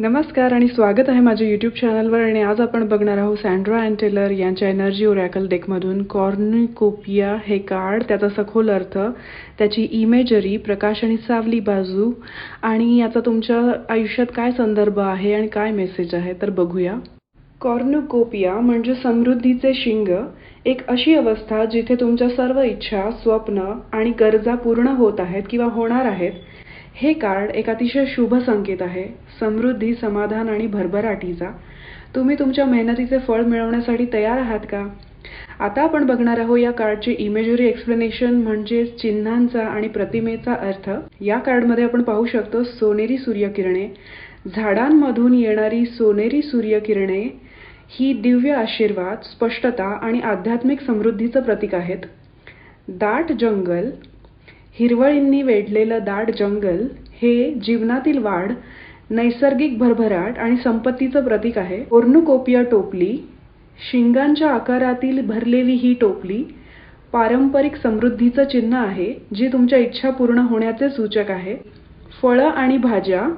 नमस्कार आणि स्वागत आहे माझ्या यूट्यूब चॅनलवर आणि आज आपण बघणार आहोत सँड्रा अँड टेलर यांच्या एनर्जी ओरॅकल डेकमधून कॉर्निकोपिया हे कार्ड त्याचा सखोल अर्थ त्याची इमेजरी प्रकाश आणि सावली बाजू आणि याचा तुमच्या आयुष्यात काय संदर्भ आहे आणि काय मेसेज आहे तर बघूया. कॉर्नुकोपिया म्हणजे समृद्धीचे शिंग एक अशी अवस्था जिथे तुमच्या सर्व इच्छा स्वप्न आणि गरजा पूर्ण होत आहेत किंवा होणार आहेत हे कार्ड एक अतिशय शुभ संकेत आहे. समृद्धी समाधान आणि भरभराटीचा. तुम्ही तुमच्या मेहनतीचे फळ मिळवण्यासाठी तयार आहात का? आता आपण बघणार आहोत या कार्डचे इमेजरी एक्सप्लेनेशन म्हणजे चिन्हांचा आणि प्रतिमेचा अर्थ. या कार्डमध्ये आपण पाहू शकतो सोनेरी सूर्यकिरणे. झाडांमधून येणारी सोनेरी सूर्यकिरणे ही दिव्य आशीर्वाद स्पष्टता आणि आध्यात्मिक समृद्धीचं प्रतीक आहेत. दाट जंगल हिरवळींनी वेढलेलं दाट जंगल हे जीवनातील वाढ नैसर्गिक भरभराट आणि संपत्तीचं प्रतीक आहे. ओर्नुकोपिया टोपली शिंगांच्या आकारातील भरलेली ही टोपली पारंपरिक समृद्धीचं चिन्ह आहे जी तुमच्या इच्छा पूर्ण होण्याचे सूचक आहे. फळं आणि भाज्या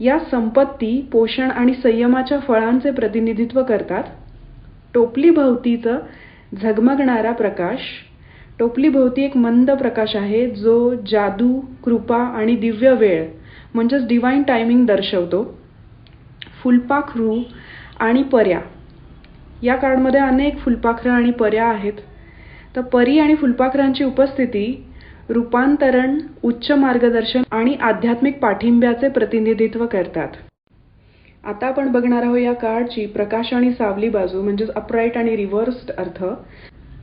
या संपत्ती पोषण आणि संयमाच्या फळांचे प्रतिनिधित्व करतात. टोपलीभोवतीचं झगमगणारा प्रकाश टोपलीभोवती एक मंद प्रकाश आहे जो जादू कृपा आणि दिव्य वेळ म्हणजेच डिवाईन टायमिंग दर्शवतो. फुलपाखरू आणि पर्या. या कार्डमध्ये अनेक फुलपाखरं आणि पर्या आहेत. तर परी आणि फुलपाखरांची उपस्थिती रूपांतरण उच्च मार्गदर्शन आणि आध्यात्मिक पाठिंब्याचे प्रतिनिधित्व करतात. आता आपण बघणार आहोत या कार्डची प्रकाश आणि सावली बाजू म्हणजेच अपराईट आणि रिव्हर्स्ड अर्थ.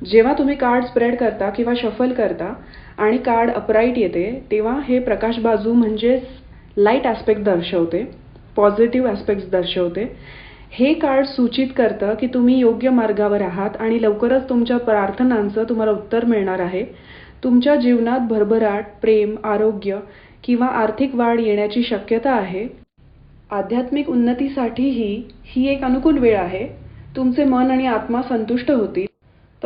जेव्हा तुम्ही कार्ड स्प्रेड करता किंवा शफल करता आणि कार्ड अपराईट येते तेव्हा हे प्रकाश बाजू म्हणजेच लाइट ॲस्पेक्ट दर्शवते पॉझिटिव्ह ॲस्पेक्ट्स दर्शवते. हे कार्ड सूचित करतं की तुम्ही योग्य मार्गावर आहात आणि लवकरच तुमच्या प्रार्थनांचं तुम्हाला उत्तर मिळणार आहे. तुमच्या जीवनात भरभराट प्रेम आरोग्य किंवा आर्थिक वाढ येण्याची शक्यता आहे. आध्यात्मिक उन्नतीसाठीही ही एक अनुकूल वेळ आहे. तुमचे मन आणि आत्मा संतुष्ट होतील.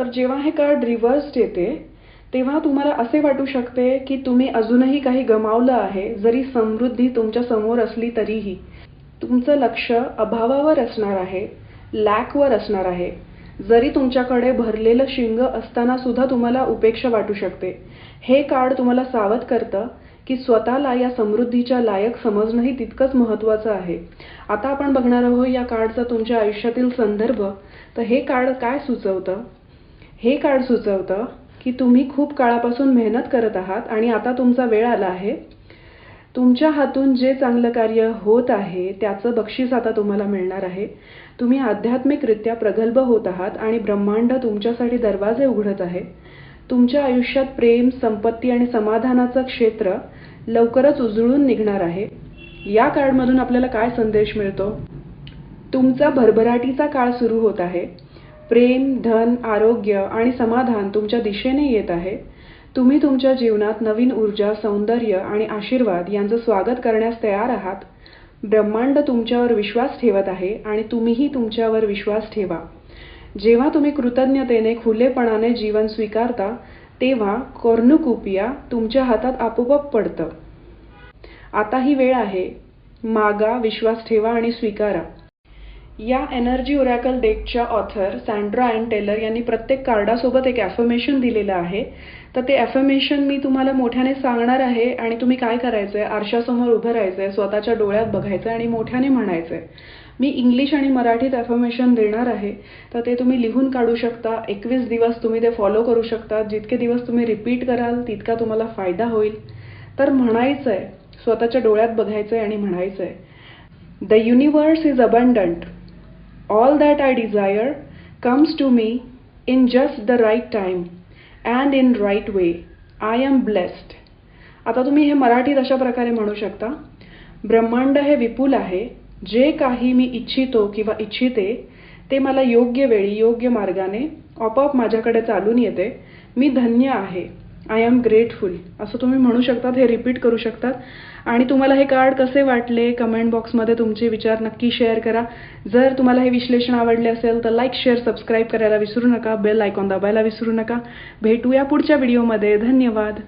तर जेव्हा हे कार्ड रिव्हर्स्ड येते तेव्हा तुम्हाला असे वाटू शकते की तुम्ही अजूनही काही गमावलं आहे जरी समृद्धी तुमच्यासमोर असली तरीही. तुमचं लक्ष अभावावर असणार आहे लॅकवर असणार आहे. जरी तुमच्याकडे भरलेलं शिंग असताना सुद्धा तुम्हाला उपेक्षा वाटू शकते. हे कार्ड तुम्हाला सावध करतं की स्वतःला या समृद्धीच्या लायक समजणंही तितकंच महत्त्वाचं आहे. आता आपण बघणार आहोत या कार्डचा तुमच्या आयुष्यातील संदर्भ. तर हे कार्ड काय सुचवतं? हे कार्ड सुचवतं की तुम्ही खूप काळापासून मेहनत करत आहात आणि आता तुमचा वेळ आला आहे. तुमच्या हातून जे चांगलं कार्य होत आहे त्याचं बक्षीस आता तुम्हाला मिळणार आहे. तुम्ही आध्यात्मिकरित्या प्रगल्भ होत आहात आणि ब्रह्मांड तुमच्यासाठी दरवाजे उघडत आहे. तुमच्या आयुष्यात प्रेम संपत्ती आणि समाधानाचं क्षेत्र लवकरच उजळून निघणार आहे. या कार्डमधून आपल्याला काय संदेश मिळतो? तुमचा भरभराटीचा काळ सुरू होत आहे. प्रेम धन आरोग्य आणि समाधान तुमच्या दिशेने येत आहे. तुम्ही तुमच्या जीवनात नवीन ऊर्जा सौंदर्य आणि आशीर्वाद यांचं स्वागत करण्यास तयार आहात. ब्रह्मांड तुमच्यावर विश्वास ठेवत आहे आणि तुम्हीही तुमच्यावर विश्वास ठेवा. जेव्हा तुम्ही कृतज्ञतेने खुलेपणाने जीवन स्वीकारता तेव्हा कॉर्नुकुपिया तुमच्या हातात आपोआप पडतं. आता ही वेळ आहे. मागा विश्वास ठेवा आणि स्वीकारा. या एनर्जी ओरॅकल डेकच्या ऑथर सँड्रा अँड टेलर यांनी प्रत्येक कार्डासोबत एक ॲफर्मेशन दिलेलं आहे. तर ते ॲफर्मेशन मी तुम्हाला मोठ्याने सांगणार आहे आणि तुम्ही काय करायचं आहे आरशासमोर उभं राहायचं आहे स्वतःच्या डोळ्यात बघायचं आणि मोठ्याने म्हणायचं आहे मी इंग्लिश आणि मराठीत ॲफर्मेशन देणार आहे. तर ते तुम्ही लिहून काढू शकता. एकवीस दिवस तुम्ही ते फॉलो करू शकता. जितके दिवस तुम्ही रिपीट कराल तितका तुम्हाला फायदा होईल. तर म्हणायचं आहे स्वतःच्या डोळ्यात बघायचं आहे आणि म्हणायचं आहे the universe is abundant All that I desire comes to me in just the right time and in right way. I am blessed. आता तुम्ही हे मराठीत अशा प्रकारे म्हणू शकता ब्रह्मांड हे विपुल आहे जे काही मी इच्छितो किंवा इच्छिते ते मला योग्य वेळी योग्य मार्गाने आपोआप माझ्याकडे चालून येते मी धन्य आहे आय एम ग्रेटफुल असं तुम्ही म्हणू शकतात हे रिपीट करू शकतात. आणि तुम्हाला हे कार्ड कसे वाटले कमेंट बॉक्समध्ये तुमचे विचार नक्की शेअर करा. जर तुम्हाला हे विश्लेषण आवडले असेल तर लाईक शेअर सबस्क्राईब करायला विसरू नका. बेल आयकॉन दाबायला विसरू नका. भेटूया पुढच्या व्हिडिओमध्ये धन्यवाद.